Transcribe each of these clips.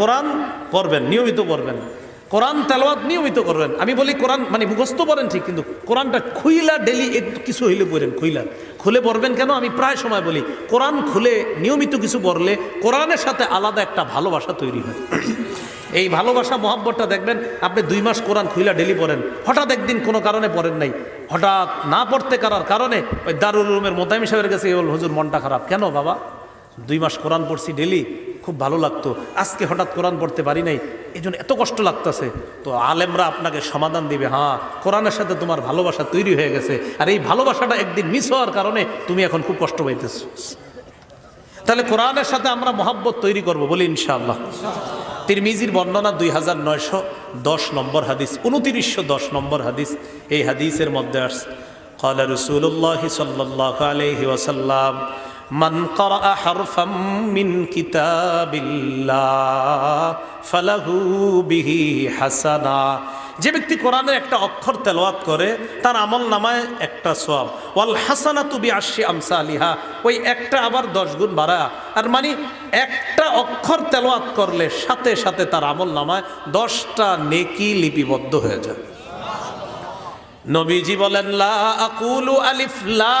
কোরআন পড়বেন, নিয়মিত পড়বেন। কোরআন তেলাওয়াত নিয়মিত করবেন। আমি বলি কোরআন মানে মুখস্থ পড়েন ঠিক, কিন্তু কোরআনটা খুইলা ডেলি একটু কিছু হইলে পড়েন, খুইলা। খুলে পড়বেন কেন? আমি প্রায় সময় বলি, কোরআন খুলে, নিয়মিত কিছু পড়লে কোরআনের সাথে আলাদা একটা ভালোবাসা তৈরি হয়। এই ভালোবাসা, মহাব্বতটা দেখবেন, আপনি দুই মাস কোরআন খুইলা ডেলি পড়েন। হঠাৎ একদিন কোনো কারণে পড়েন নাই। হঠাৎ না পড়তে করার কারণে ওই দারুল রুমের মোতাইম সাহেবের কাছে হুজুর, মনটা খারাপ। কেন বাবা? দুই মাস কোরআন পড়ছি ডেলি খুব ভালো লাগতো আজকে হঠাৎ কোরআন পড়তে পারি নাই এই জন্য এত কষ্ট লাগতেছে তো আলেমরা আপনাকে সমাধান দিবে হ্যাঁ কোরআনের সাথে তোমার ভালোবাসা তৈরি হয়ে গেছে আর এই ভালোবাসাটা একদিন মিস হওয়ার কারণে তুমি এখন খুব কষ্ট পাইতেছ তাহলে কোরআনের সাথে আমরা মহাব্বত তৈরি করব বলি ইনশাআল্লাহ তিরমিজির বর্ণনা দুই হাজার নয়শো দশ নম্বর হাদিস উনতিরিশশো দশ নম্বর হাদিস এই হাদিসের মধ্যে আস قال رسول الله صلى الله عليه وسلم মান মিন কিতাবিল্লাহ ফালাহু হাসানা। যে ব্যক্তি কোরআনের একটা অক্ষর তেলাওয়াত করে, তার আমল নামায় একটা সব ওয়াল হাসানা তুবি আসি আমসা আলিহা ওই একটা আবার দশ গুণ বাড়া আর মানে একটা অক্ষর তেলাওয়াত করলে সাথে সাথে তার আমল নামায় দশটা নেকি লিপিবদ্ধ হয়ে যায়। নবীজি বলেন, লা আকুলু আলিফ লা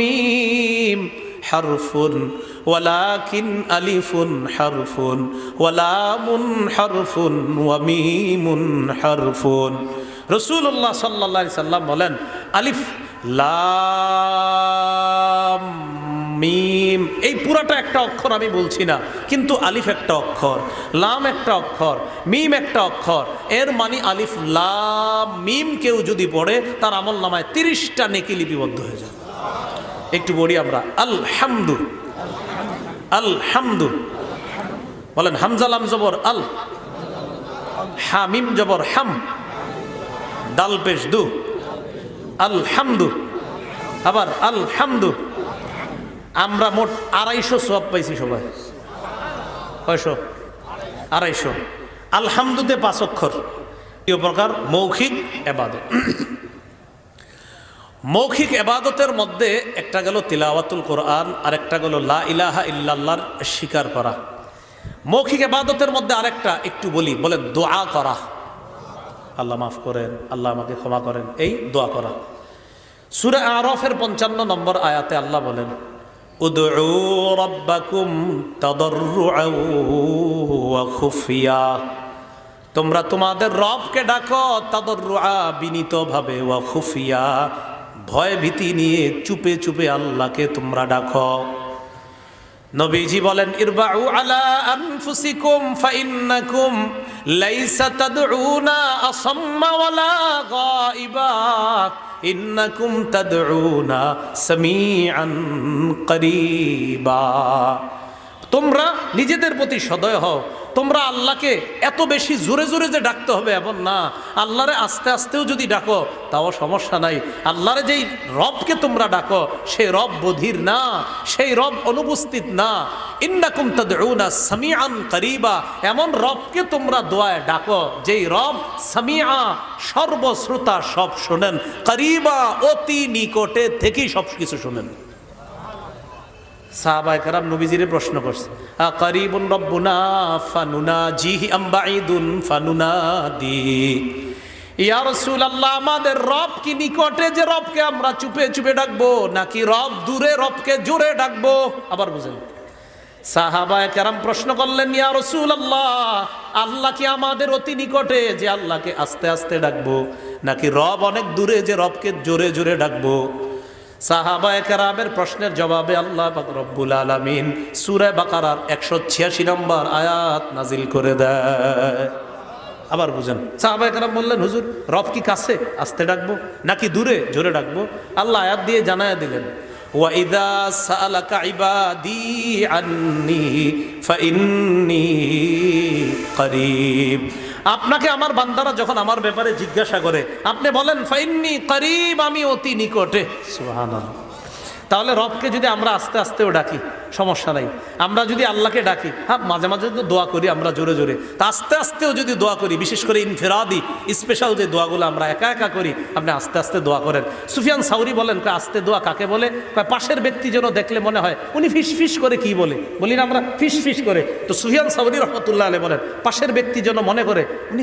মিম হারফুন, ওয়ালাকিন আলিফুন, হারফুন, ওয়ালামুন, হারফুন, ওয়া মিমুন, হারফুন। রসুল্লাহ সাল্লাহ সাল্লাম বলেন, আলিফ, লাম, মিম, এই পুরাটা একটা অক্ষর আমি বলছি না, কিন্তু আলিফ একটা অক্ষর, লাম একটা অক্ষর, মিম একটা অক্ষর, এর মানে আলিফ, লাম, মিম কেউ যদি পড়ে, তার আমল নামায় তিরিশটা নেকি লিপিবদ্ধ হয়ে যাবে। একটু বলি আমরা। আলহামদু। আলহামদু। বলেন হামজালাম জবর, আল। হামিম জবর, হাম। ডাল পেশ, দু। আলহামদু। আবার আলহামদু। আমরা মোট আড়াইশো সব পাইছি সবাই। কয়শো? আড়াইশো। আলহামদুতে পাঁচ অক্ষর। প্রকার, মৌখিক, এবাদত। মৌখিক এবাদতের মধ্যে একটা গেল তিলাওয়াতুল কোরআন আর একটা গেল লা ইলাহা ইল্লাল্লাহর স্বীকার করা। মৌখিক এবাদতের মধ্যে আরেকটা একটু বলি, বলে দোয়া করা। আল্লাহ মাফ করেন, আল্লাহ আমাকে ক্ষমা করেন, এই দোয়া করা। সুরে আরফের পঞ্চান্ন নম্বর আয়াতে আল্লাহ বলেন তোমরা তোমাদের রবকে ডাকো তাদরুআ বিনীতভাবে, ওয়া খুফিয়া। ভয় ভীতি নিয়ে চুপে চুপে আল্লাহকে তোমরা ডাকো। নবীজি বলেন, ইরবাউ আলা আনফুসিকুম ফাইন্নাকুম লাইসা তাদউনা আসাম্মা ওয়ালা গাইবা। ইন্নাকুম তাদউনা সামিআন করিবা। তোমরা নিজেদের প্রতি সদয় হও তোমরা আল্লাহকে এত বেশি জোরে জোরে যে ডাকতে হবে, এমন না। আল্লাহরে আস্তে আস্তেও যদি ডাকো, তাও সমস্যা নাই। আল্লাহরে যেই রবকে তোমরা ডাকো সেই রব বধির না, সেই রব অনুপস্থিত না। ইন্নাকুম তাদউনা সামিআন করিবা, এমন রবকে তোমরা দোয়ায় ডাকো, যেই রব সামিআ, সর্বশ্রোতা সব শোনেন, করিবা অতি নিকটে থেকেই সব কিছু শোনেন। সাহাবায়ে কারাম নবীজিরে প্রশ্ন করছে, আ করিবুন রব্বুনা ফানুনা জিহি আম্বাইদুন ফানুনা দি ইয়া রাসূলুল্লাহ, আমাদের রব কি নিকটে যে রবকে আমরা চুপে চুপে ডাকবো, নাকি রব দূরে রবকে জোরে ডাকবো? আবার বুঝেন। সাহাবায়ে কেরাম প্রশ্ন করলেন, ইয়া রাসূলুল্লাহ, আল্লাহ কি আমাদের অতি নিকটে যে আল্লাহকে আস্তে আস্তে ডাকবো, নাকি রব অনেক দূরে যে রবকে জোরে জোরে ডাকবো? সাহাবায়ে কেরামের প্রশ্নের জবাবে আল্লাহ রব্বুল আলামিন সূরা বাকারার 186 নম্বর আয়াত নাজিল করে দেয়। আবার বুঝেন, সাহাবায়ে কেরাম বললেন, হুজুর, রব কি কাছে? আস্তে ডাকবো নাকি দূরে? জোরে ডাকবো। আল্লাহ আয়াত দিয়ে জানায় দিলেন ওয়াইদা সালাকা ইবাদি আন্নি ফাইন্নি করিব। আপনাকে আমার বান্দারা যখন আমার ব্যাপারে জিজ্ঞাসা করে, আপনি বলেন, ফাইন্নি করিব আমি অতি নিকটে। সুবহানাল্লাহ। তাহলে রবকে যদি আমরা আস্তে আস্তেও ডাকি, সমস্যা নাই। আমরা যদি আল্লাহকে ডাকি হ্যাঁ মাঝে মাঝে তো দোয়া করি আমরা জোরে জোরে। তা আস্তে আস্তেও যদি দোয়া করি, বিশেষ করে ইনফেরাদি স্পেশাল যে দোয়াগুলো আমরা একা একা করি, আপনি আস্তে আস্তে দোয়া করেন। সুফিয়ান সাউরি বলেন, কয়, আস্তে দোয়া কাকে বলে? কয়, পাশের ব্যক্তি যেন দেখলে মনে হয়, উনি ফিস ফিস করে কি বলে? বলি না আমরা ফিস ফিস করে। তো সুফিয়ান সাউরি রহমতুল্লাহ আলে বলেন, পাশের ব্যক্তি যেন মনে করে, উনি